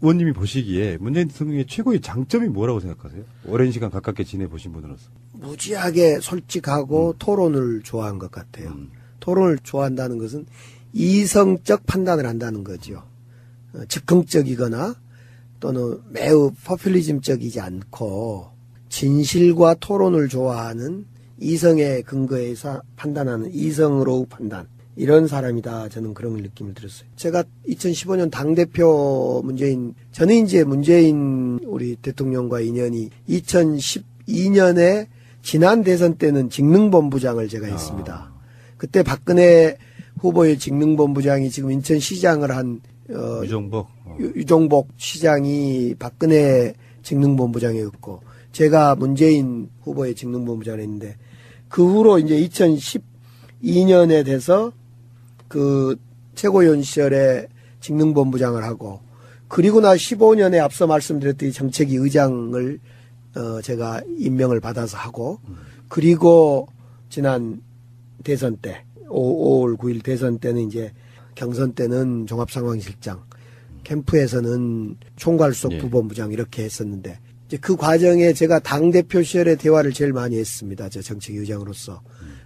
의원님이 보시기에 문재인 대통령의 최고의 장점이 뭐라고 생각하세요? 오랜 시간 가깝게 지내보신 분으로서. 무지하게 솔직하고 토론을 좋아한 것 같아요. 토론을 좋아한다는 것은 이성적 판단을 한다는 거죠. 어, 즉흥적이거나 또는 매우 포퓰리즘적이지 않고 진실과 토론을 좋아하는 이성의 근거에서 판단하는 이성으로 판단. 이런 사람이다. 저는 그런 느낌을 들었어요. 제가 2015년 당대표 문재인, 저는 이제 문재인 우리 대통령과 인연이 2012년에 지난 대선 때는 직능본부장을 제가 했습니다. 그때 박근혜 후보의 직능본부장이 지금 인천시장을 한, 어, 유정복. 어. 유- 유종복 시장이 박근혜 직능본부장이었고 제가 문재인 후보의 직능본부장을 했는데 그 후로 이제 2012년에 돼서 그 최고위원 시절에 직능본부장을 하고 그리고 나 15년에 앞서 말씀드렸듯이 정책위 의장을 어 제가 임명을 받아서 하고 그리고 지난 대선 때 5, 월 9일 대선 때는 이제 경선 때는 종합상황실장 캠프에서는 총괄수석 예. 부본부장 이렇게 했었는데 이제 그 과정에 제가 당 대표 시절에 대화를 제일 많이 했습니다. 저 정책 의장으로서.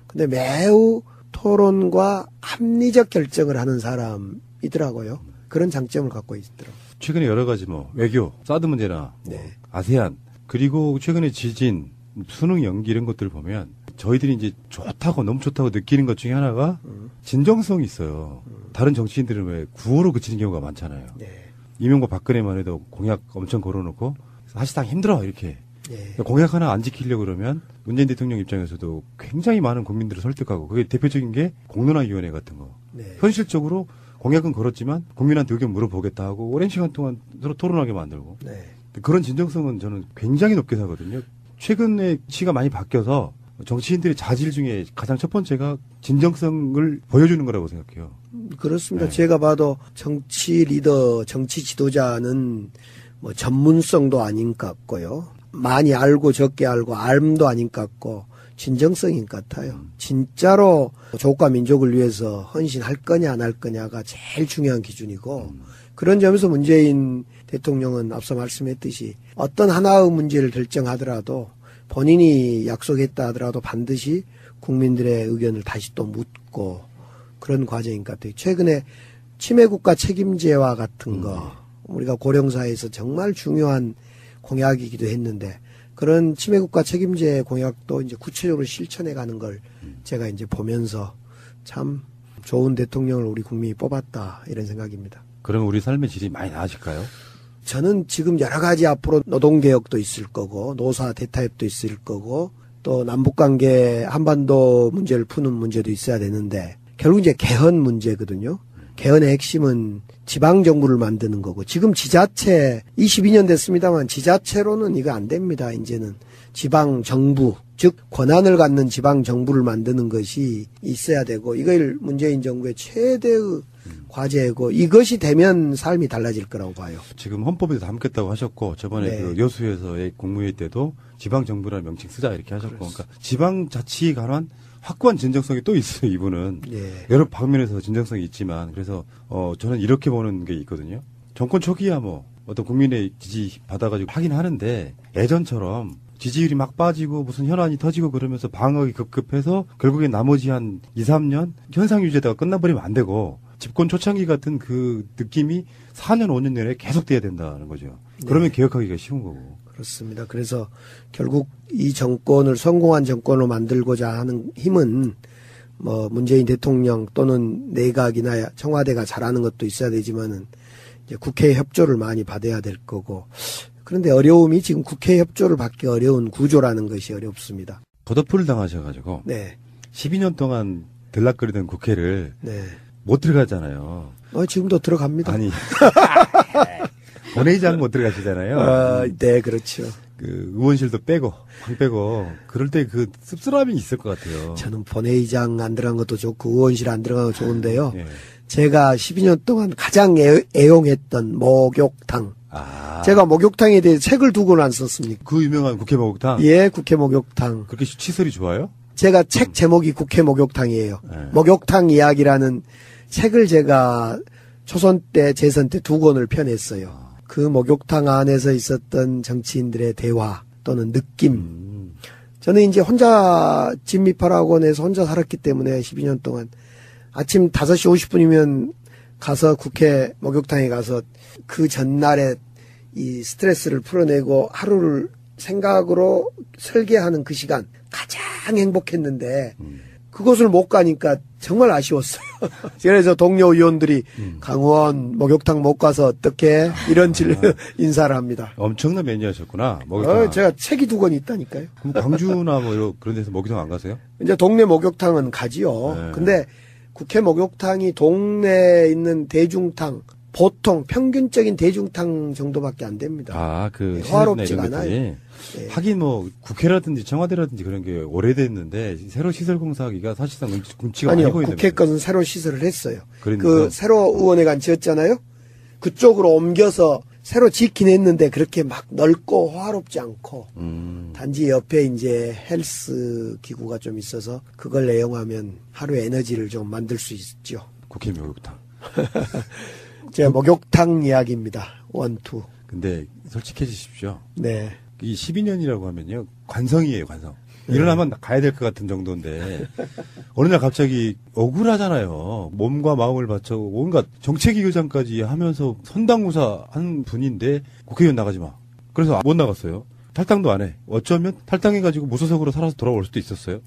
근데 매우 토론과 합리적 결정을 하는 사람이더라고요. 그런 장점을 갖고 있더라고요. 최근에 여러 가지 뭐 외교, 사드 문제나 뭐 네. 아세안 그리고 최근에 지진, 수능 연기 이런 것들을 보면 저희들이 이제 좋다고 너무 좋다고 느끼는 것 중에 하나가 진정성이 있어요. 다른 정치인들은 왜 구호로 그치는 경우가 많잖아요. 네. 이명박 박근혜만 해도 공약 엄청 걸어놓고 사실상 힘들어 이렇게 네. 공약 하나 안 지키려고 그러면 문재인 대통령 입장에서도 굉장히 많은 국민들을 설득하고 그게 대표적인 게 공론화위원회 같은 거. 네. 현실적으로 공약은 걸었지만 국민한테 의견 물어보겠다 하고 오랜 시간 동안 서로 토론하게 만들고 네. 그런 진정성은 저는 굉장히 높게 사거든요. 최근에 시가 많이 바뀌어서 정치인들의 자질 중에 가장 첫 번째가 진정성을 보여주는 거라고 생각해요. 그렇습니다. 네. 제가 봐도 정치 리더, 정치 지도자는 뭐 전문성도 아닌 것 같고요. 많이 알고 적게 알고 알도 아닌 것 같고 진정성인 것 같아요. 진짜로 조국과 민족을 위해서 헌신할 거냐 안 할 거냐가 제일 중요한 기준이고 그런 점에서 문재인 대통령은 앞서 말씀했듯이 어떤 하나의 문제를 결정하더라도 본인이 약속했다 하더라도 반드시 국민들의 의견을 다시 또 묻고 그런 과정인 것 같아요. 최근에 치매국가 책임제와 같은 거 우리가 고령사에서 정말 중요한 공약이기도 했는데 그런 치매국가 책임제 공약도 이제 구체적으로 실천해 가는 걸 제가 이제 보면서 참 좋은 대통령을 우리 국민이 뽑았다 이런 생각입니다. 그러면 우리 삶의 질이 많이 나아질까요? 저는 지금 여러 가지 앞으로 노동개혁도 있을 거고, 노사 대타협도 있을 거고, 또 남북관계 한반도 문제를 푸는 문제도 있어야 되는데, 결국 이제 개헌 문제거든요. 개헌의 핵심은 지방 정부를 만드는 거고, 지금 지자체, 22년 됐습니다만, 지자체로는 이거 안 됩니다, 이제는. 지방 정부, 즉, 권한을 갖는 지방 정부를 만드는 것이 있어야 되고, 이걸 문재인 정부의 최대의 과제고, 이것이 되면 삶이 달라질 거라고 봐요. 지금 헌법에도 담겠다고 하셨고 저번에 네. 그 여수에서의 국무회의 때도 지방 정부라는 명칭 쓰자 이렇게 하셨고 그러니까 지방 자치에 관한 확고한 진정성이 또 있어요 이분은 예. 여러 방면에서 진정성이 있지만 그래서 어 저는 이렇게 보는 게 있거든요 정권 초기야 뭐 어떤 국민의 지지 받아가지고 하긴 하는데 예전처럼 지지율이 막 빠지고 무슨 현안이 터지고 그러면서 방어가 급급해서 결국에 나머지 한 2, 3년 현상 유지에다가 끝나버리면 안 되고 집권 초창기 같은 그 느낌이 4년, 5년 내내 계속돼야 된다는 거죠. 그러면 개혁하기가 쉬운 거고. 그렇습니다. 그래서 결국 이 정권을 성공한 정권으로 만들고자 하는 힘은 뭐 문재인 대통령 또는 내각이나 청와대가 잘하는 것도 있어야 되지만은 이제 국회 협조를 많이 받아야 될 거고 그런데 어려움이 지금 국회 협조를 받기 어려운 구조라는 것이 어렵습니다. 걷어풀을 당하셔가지고 네, 12년 동안 들락거리던 국회를 네. 못 들어가잖아요. 어, 지금도 들어갑니다. 아니. 본회의장 못 들어가시잖아요. 아, 네, 그렇죠. 그 의원실도 빼고, 방 빼고, 그럴 때 그 씁쓸함이 있을 것 같아요. 저는 본회의장 안 들어간 것도 좋고 의원실 안 들어간 것도 좋은데요. 예. 제가 12년 동안 가장 애, 애용했던 목욕탕. 아. 제가 목욕탕에 대해 책을 두 권 안 썼습니까? 그 유명한 국회 목욕탕. 예, 국회 목욕탕. 그렇게 시설이 좋아요? 제가 책 제목이 국회 목욕탕이에요. 네. 목욕탕 이야기라는 책을 제가 초선 때, 재선 때 두 권을 펴냈어요. 그 목욕탕 안에서 있었던 정치인들의 대화 또는 느낌. 음, 저는 이제 혼자 진미파학원에서 혼자 살았기 때문에 12년 동안 아침 5시 50분이면 가서 국회 목욕탕에 가서 그 전날에 이 스트레스를 풀어내고 하루를 생각으로 설계하는 그 시간 가장 행복했는데 그곳을 못 가니까 정말 아쉬웠어요. 그래서 동료 의원들이 강원 목욕탕 못 가서 어떻게 이런 질 인사를 합니다. 엄청난 매니아셨구나. 목욕탕. 어, 제가 책이 두 권 있다니까요. 그럼 광주나 뭐 이런 그런 데서 목욕탕 안 가세요? 이제 동네 목욕탕은 가지요. 네. 근데 국회 목욕탕이 동네에 있는 대중탕 보통 평균적인 대중탕 정도밖에 안 됩니다. 아, 그 네, 화롭지가 이런 것들이 네. 하긴 뭐 국회라든지 청와대라든지 그런 게 오래됐는데 새로 시설 공사하기가 사실상 아니요, 많이 보이는 국회 것은 새로 시설을 했어요. 그러니까. 그 새로 의원회관 지었잖아요. 그쪽으로 옮겨서 새로 짓긴 했는데 그렇게 막 넓고 화롭지 않고 음, 단지 옆에 이제 헬스 기구가 좀 있어서 그걸 애용하면 하루 에너지를 좀 만들 수 있죠. 국회 목욕탕. 제 목욕탕 이야기입니다. 원투. 근데 솔직해지십시오. 네. 이 12년이라고 하면요 관성이에요 관성. 일어나면 가야 될 것 같은 정도인데 어느 날 갑자기 억울하잖아요. 몸과 마음을 바쳐 온갖 정책위 의장까지 하면서 선당무사 한 분인데 국회의원 나가지 마. 그래서 못 나갔어요. 탈당도 안 해. 어쩌면 탈당해가지고 무소속으로 살아서 돌아올 수도 있었어요.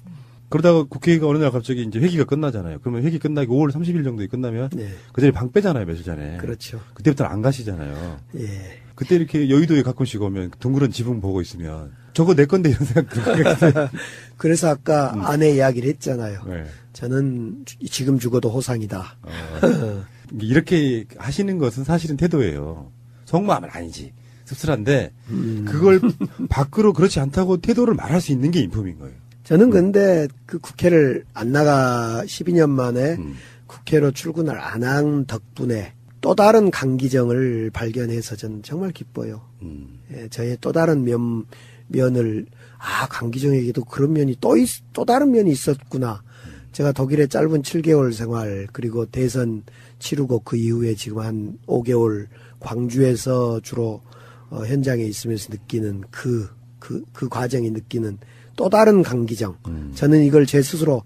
그러다가 국회가 어느 날 갑자기 이제 회기가 끝나잖아요. 그러면 회기 끝나기 5월 30일 정도에 끝나면 네. 그 전에 방 빼잖아요 며칠 전에. 그렇죠. 그때부터는 안 가시잖아요. 예. 그때 이렇게 여의도에 가끔씩 오면 둥그런 지붕 보고 있으면 저거 내 건데 이런 생각. 그래서 아까 음. 아내 이야기를 했잖아요. 네. 저는 주- 지금 죽어도 호상이다. 어, 이렇게 하시는 것은 사실은 태도예요. 속마음은 아니지. 씁쓸한데 음. 그걸 밖으로 그렇지 않다고 태도를 말할 수 있는 게 인품인 거예요. 저는 근데 그 국회를 안 나가 12년 만에 음. 국회로 출근을 안 한 덕분에 또 다른 강기정을 발견해서 저는 정말 기뻐요. 음. 예, 저의 또 다른 면, 면을, 아, 강기정에게도 그런 면이 또, 있, 또 다른 면이 있었구나. 제가 독일에 짧은 7개월 생활, 그리고 대선 치르고 그 이후에 지금 한 5개월 광주에서 주로 어, 현장에 있으면서 느끼는 그, 그, 그 과정이 느끼는 또 다른 강기정. 음. 저는 이걸 제 스스로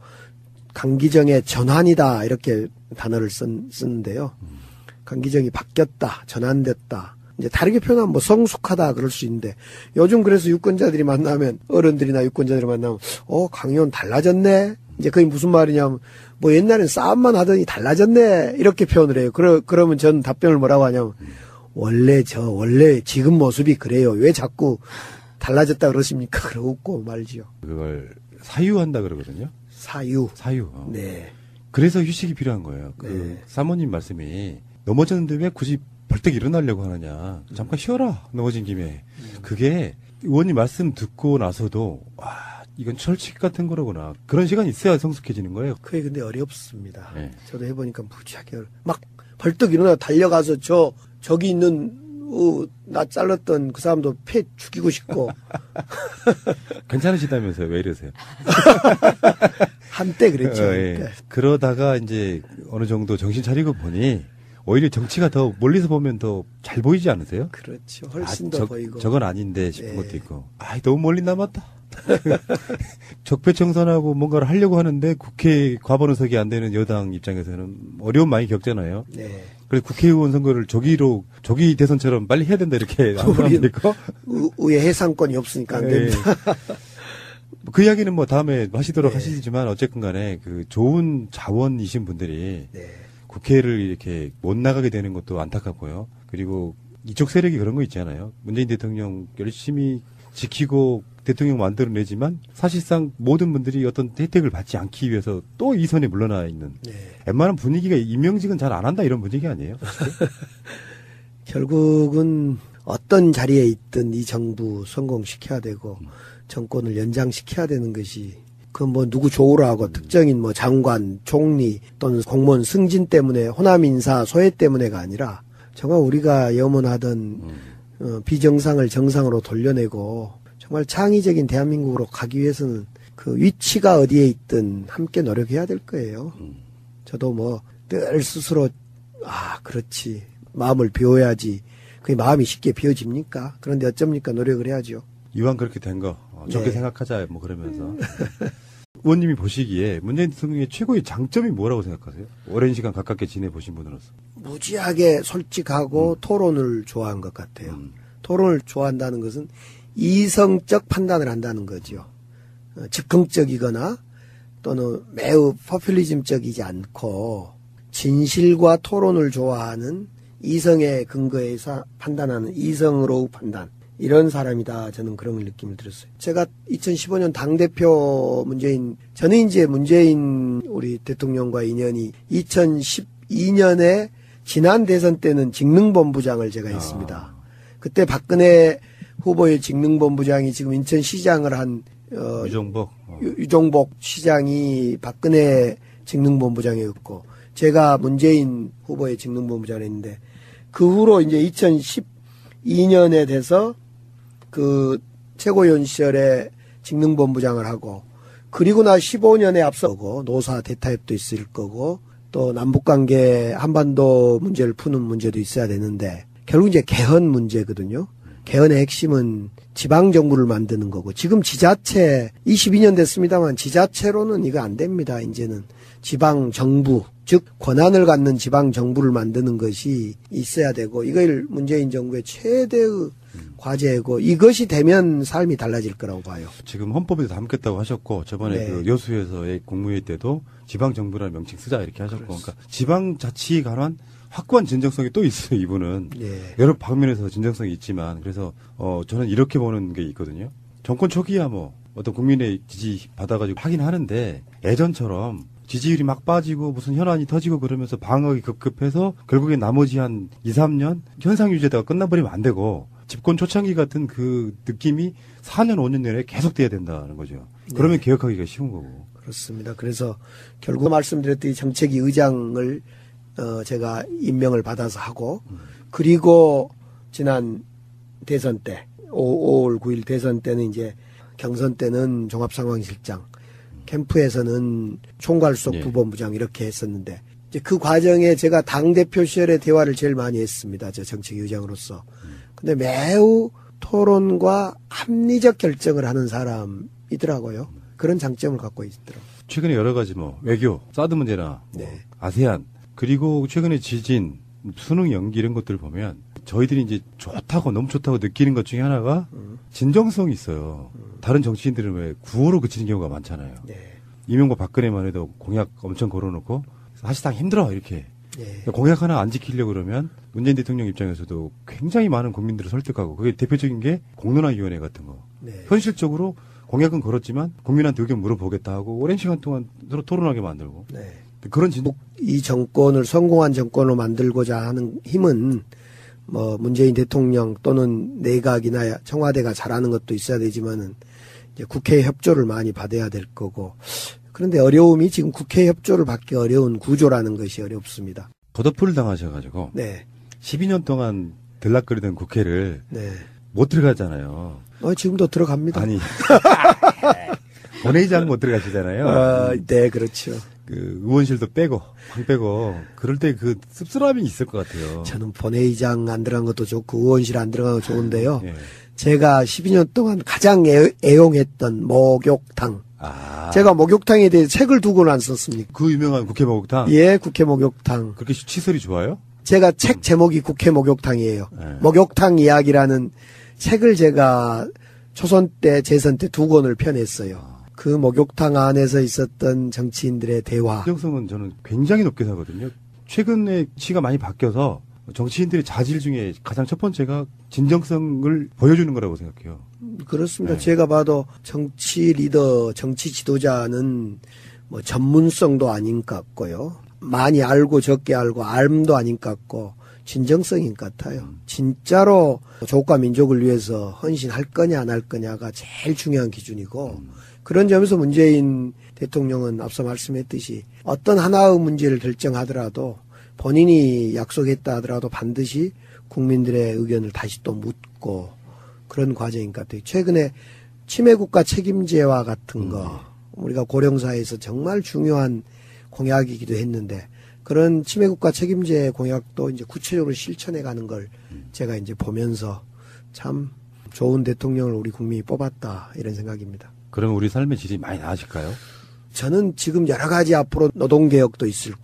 강기정의 전환이다. 이렇게 단어를 쓴, 쓰는데요. 강기정이 바뀌었다, 전환됐다. 이제 다르게 표현하면 뭐 성숙하다 그럴 수 있는데 요즘 그래서 유권자들이 만나면 어른들이나 유권자들이 만나면 어 강의원 달라졌네. 이제 그게 무슨 말이냐면 뭐 옛날엔 싸움만 하더니 달라졌네 이렇게 표현을 해요. 그러 그러면 전 답변을 뭐라고 하냐면 원래 저 원래 지금 모습이 그래요. 왜 자꾸 달라졌다 그러십니까? 그러고 말지요. 그걸 사유한다 그러거든요. 사유. 사유. 어. 네. 그래서 휴식이 필요한 거예요. 그 네. 사모님 말씀이 넘어졌는데 왜 굳이 벌떡 일어나려고 하느냐. 잠깐 쉬어라. 넘어진 김에. 그게 의원님 말씀 듣고 나서도 와 이건 철칙 같은 거로구나. 그런 시간이 있어야 성숙해지는 거예요. 그게 근데 어렵습니다. 네. 저도 해보니까 무지하게 막 벌떡 일어나 달려가서 저 저기 있는 어, 나 잘랐던 그 사람도 패 죽이고 싶고 괜찮으시다면서요? 왜 이러세요? 한때 그랬죠. 어, 예. 네. 그러다가 이제 어느 정도 정신 차리고 보니 오히려 정치가 더 멀리서 보면 더 잘 보이지 않으세요? 그렇죠. 훨씬 아, 더 저- 보이고. 저건 아닌데 싶은 네. 것도 있고. 아, 너무 멀리 남았다. 적폐청산하고 뭔가를 하려고 하는데 국회 과반의석이 안 되는 여당 입장에서는 어려움 많이 겪잖아요. 네. 그래서 국회의원 선거를 조기로 조기 대선처럼 빨리 해야 된다 이렇게 안 우리- 합니까? 의- 의회 해상권이 없으니까 안 됩니다. 그 이야기는 뭐 다음에 하시도록 네. 하시지만 어쨌든 간에 그 좋은 자원이신 분들이 네. 국회를 이렇게 못 나가게 되는 것도 안타깝고요. 그리고 이쪽 세력이 그런 거 있잖아요. 문재인 대통령 열심히 지키고 대통령 만들어내지만 사실상 모든 분들이 어떤 혜택을 받지 않기 위해서 또 이 선에 물러나 있는 네. 웬만한 분위기가 임명직은 잘 안 한다 이런 분위기 아니에요? 결국은 어떤 자리에 있든 이 정부 성공시켜야 되고 정권을 연장시켜야 되는 것이 그 뭐 누구 조우라 하고 특정인 뭐 장관, 총리 또는 공무원 승진 때문에 호남 인사 소외 때문에가 아니라 정말 우리가 염원하던 어, 비정상을 정상으로 돌려내고 정말 창의적인 대한민국으로 가기 위해서는 그 위치가 어디에 있든 함께 노력해야 될 거예요. 저도 뭐 늘 스스로 아 그렇지 마음을 비워야지 그게 마음이 쉽게 비워집니까? 그런데 어쩝니까? 노력을 해야죠. 이왕 그렇게 된 거, 어, 좋게 네. 생각하자, 뭐 그러면서. 의원님이 보시기에 문재인 대통령의 최고의 장점이 뭐라고 생각하세요? 오랜 시간 가깝게 지내 보신 분으로서. 무지하게 솔직하고 토론을 좋아한 것 같아요. 음. 토론을 좋아한다는 것은 이성적 판단을 한다는 거죠. 어, 즉흥적이거나 또는 매우 포퓰리즘적이지 않고 진실과 토론을 좋아하는 이성의 근거에서 판단하는 이성으로 판단. 이런 사람이다. 저는 그런 느낌을 들었어요. 제가 2015년 당대표 문재인, 저는 이제 문재인 우리 대통령과 인연이 2012년에 지난 대선 때는 직능본부장을 제가 했습니다. 그때 박근혜 후보의 직능본부장이 지금 인천시장을 한, 어, 유정복. 어. 유- 유종복 시장이 박근혜 직능본부장이었고 제가 문재인 후보의 직능본부장을 했는데 그 후로 이제 2012년에 돼서 그 최고위원 시절에 직능본부장을 하고 그리고 나 15년에 앞서고 노사 대타협도 있을 거고 또 남북관계 한반도 문제를 푸는 문제도 있어야 되는데 결국 이제 개헌 문제거든요. 개헌의 핵심은 지방 정부를 만드는 거고 지금 지자체 22년 됐습니다만 지자체로는 이거 안 됩니다. 이제는 지방 정부 즉 권한을 갖는 지방 정부를 만드는 것이 있어야 되고 이걸 문재인 정부의 최대의 과제고 이것이 되면 삶이 달라질 거라고 봐요. 지금 헌법에도 담겠다고 하셨고 저번에 네. 그 여수에서의 국무회의 때도 지방 정부라는 명칭 쓰자 이렇게 하셨고 그러니까 지방 자치에 관한 확고한 진정성이 또 있어요 이분은 예. 여러 방면에서 진정성이 있지만 그래서 어 저는 이렇게 보는 게 있거든요 정권 초기야 뭐 어떤 국민의 지지 받아가지고 하긴 하는데 예전처럼 지지율이 막 빠지고 무슨 혈안이 터지고 그러면서 방어가 급급해서 결국에 나머지 한 2, 3년 현상 유지에다가 끝나버리면 안 되고 집권 초창기 같은 그 느낌이 4년, 5년 내내 계속돼야 된다는 거죠. 그러면 개혁하기가 쉬운 거고. 그렇습니다. 그래서 결국 말씀드렸듯이 정책위 의장을 어 제가 임명을 받아서 하고 그리고 지난 대선 때 5, 월 9일 대선 때는 이제 경선 때는 종합상황실장 캠프에서는 총괄속 예. 부본부장 이렇게 했었는데 이제 그 과정에 제가 당 대표 시절에 대화를 제일 많이 했습니다. 저 정책위 의장으로서. 근데 매우 토론과 합리적 결정을 하는 사람이더라고요. 그런 장점을 갖고 있더라고요. 최근에 여러 가지 뭐 외교, 사드 문제나 뭐 네. 아세안 그리고 최근에 지진, 수능 연기 이런 것들을 보면 저희들이 이제 좋다고 너무 좋다고 느끼는 것 중에 하나가 진정성이 있어요. 다른 정치인들은 왜 구호로 그치는 경우가 많잖아요. 네. 이명박 박근혜만 해도 공약 엄청 걸어놓고 사실상 힘들어 이렇게 예. 공약 하나 안 지키려고 그러면 문재인 대통령 입장에서도 굉장히 많은 국민들을 설득하고 그게 대표적인 게 공론화위원회 같은 거. 네. 현실적으로 공약은 걸었지만 국민한테 의견 물어보겠다 하고 오랜 시간 동안 서로 토론하게 만들고 네. 그런 진 이 정권을 성공한 정권으로 만들고자 하는 힘은 뭐 문재인 대통령 또는 내각이나 청와대가 잘하는 것도 있어야 되지만은 이제 국회 협조를 많이 받아야 될 거고 그런데 어려움이 지금 국회 협조를 받기 어려운 구조라는 것이 어렵습니다. 거덮을 당하셔가지고 네, 12년 동안 들락거리던 국회를 네. 못 들어가잖아요. 어, 지금도 들어갑니다. 아니 본회의장 못 들어가시잖아요. 아, 네, 그렇죠. 그 의원실도 빼고 방 빼고 그럴 때 그 씁쓸함이 있을 것 같아요. 저는 본회의장 안 들어간 것도 좋고 의원실 안 들어간 것도 좋은데요. 예. 제가 12년 동안 가장 애, 애용했던 목욕탕. 아, 제가 목욕탕에 대해 책을 두 권 안 썼습니까? 그 유명한 국회 목욕탕 예, 국회 목욕탕. 그렇게 시설이 좋아요? 제가 책 제목이 국회 목욕탕이에요. 네. 목욕탕 이야기라는 책을 제가 초선 때, 재선 때 두 권을 펴냈어요. 그 목욕탕 안에서 있었던 정치인들의 대화. 진정성은 저는 굉장히 높게 사거든요. 최근에 시가 많이 바뀌어서 정치인들의 자질 중에 가장 첫 번째가 진정성을 보여주는 거라고 생각해요. 그렇습니다. 네. 제가 봐도 정치 리더, 정치 지도자는 뭐 전문성도 아닌 것 같고요. 많이 알고 적게 알고 알도 아닌 것 같고 진정성인 것 같아요. 진짜로 조국과 민족을 위해서 헌신할 거냐 안 할 거냐가 제일 중요한 기준이고 그런 점에서 문재인 대통령은 앞서 말씀했듯이 어떤 하나의 문제를 결정하더라도 본인이 약속했다 하더라도 반드시 국민들의 의견을 다시 또 묻고 그런 과정인 것 같아요. 최근에 치매 국가 책임제와 같은 거 우리가 고령사에서 정말 중요한 공약이기도 했는데 그런 치매 국가 책임제 공약도 이제 구체적으로 실천해 가는 걸 제가 이제 보면서 참 좋은 대통령을 우리 국민이 뽑았다 이런 생각입니다. 그러면 우리 삶의 질이 많이 나아질까요? 저는 지금 여러 가지 앞으로 노동개혁도 있을